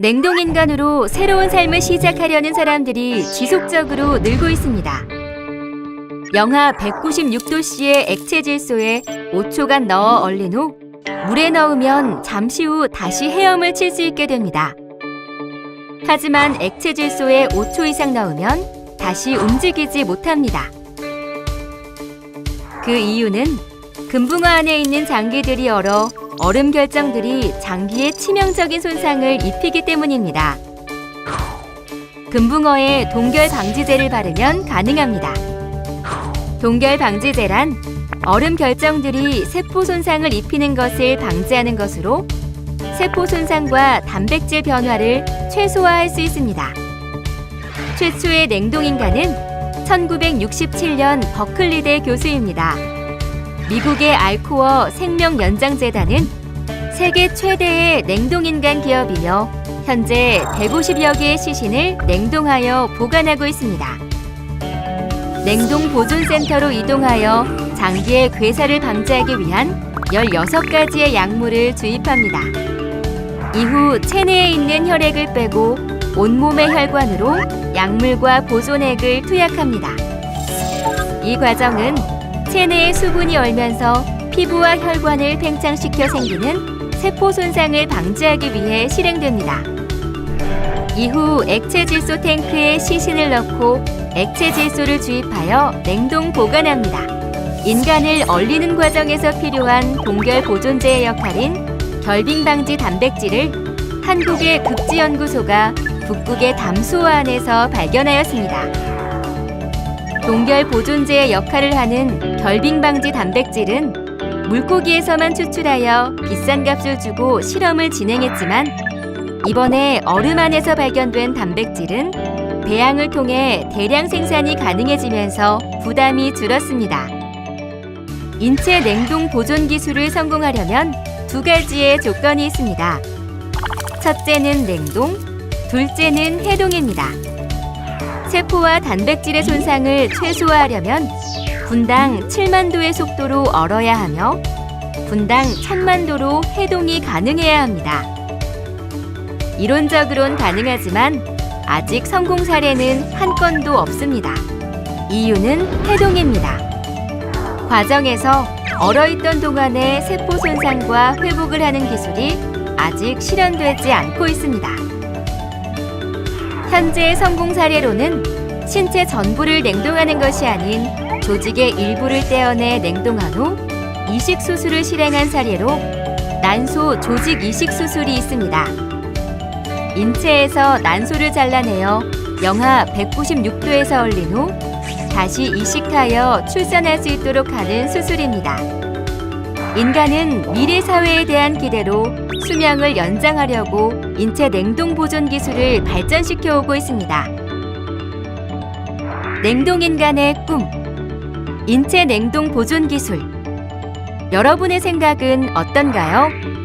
냉동인간으로 새로운 삶을 시작하려는 사람들이 지속적으로 늘고 있습니다. 영하 196도씨의 액체 질소에 5초간 넣어 얼린 후 물에 넣으면 잠시 후 다시 헤엄을 칠 수 있게 됩니다. 하지만 액체 질소에 5초 이상 넣으면 다시 움직이지 못합니다. 그 이유는 금붕어 안에 있는 장기들이 얼어 얼음 결정들이 장기에 치명적인 손상을 입히기 때문입니다. 금붕어에 동결 방지제를 바르면 가능합니다. 동결 방지제란 얼음 결정들이 세포 손상을 입히는 것을 방지하는 것으로 세포 손상과 단백질 변화를 최소화할 수 있습니다. 최초의 냉동 인간은 1967년 버클리대 교수입니다. 미국의 알코어 생명연장재단은 세계 최대의 냉동인간 기업이며 현재 150여 개의 시신을 냉동하여 보관하고 있습니다. 냉동 보존센터로 이동하여 장기의 괴사를 방지하기 위한 16가지의 약물을 주입합니다. 이후 체내에 있는 혈액을 빼고 온몸의 혈관으로 약물과 보존액을 투약합니다. 이 과정은 체내의 수분이 얼면서 피부와 혈관을 팽창시켜 생기는 세포 손상을 방지하기 위해 실행됩니다. 이후 액체 질소 탱크에 시신을 넣고 액체 질소를 주입하여 냉동 보관합니다. 인간을 얼리는 과정에서 필요한 동결 보존제의 역할인 결빙 방지 단백질을 한국의 극지연구소가 북극의 담수호 안에서 발견하였습니다. 동결 보존제의 역할을 하는 결빙 방지 단백질은 물고기에서만 추출하여 비싼 값을 주고 실험을 진행했지만 이번에 얼음 안에서 발견된 단백질은 배양을 통해 대량 생산이 가능해지면서 부담이 줄었습니다. 인체 냉동 보존 기술을 성공하려면 두 가지의 조건이 있습니다. 첫째는 냉동, 둘째는 해동입니다. 세포와 단백질의 손상을 최소화하려면 분당 7만 도의 속도로 얼어야 하며 분당 1000만 도로 해동이 가능해야 합니다. 이론적으론 가능하지만 아직 성공 사례는 한 건도 없습니다. 이유는 해동입니다. 과정에서 얼어있던 동안의 세포 손상과 회복을 하는 기술이 아직 실현되지 않고 있습니다. 현재 성공 사례로는 신체 전부를 냉동하는 것이 아닌 조직의 일부를 떼어내 냉동한 후 이식 수술을 실행한 사례로 난소 조직 이식 수술이 있습니다. 인체에서 난소를 잘라내어 영하 196도에서 얼린 후 다시 이식하여 출산할 수 있도록 하는 수술입니다. 인간은 미래 사회에 대한 기대로 수명을 연장하려고 인체 냉동 보존 기술을 발전시켜 오고 있습니다. 냉동 인간의 꿈 인체 냉동 보존 기술 여러분의 생각은 어떤가요?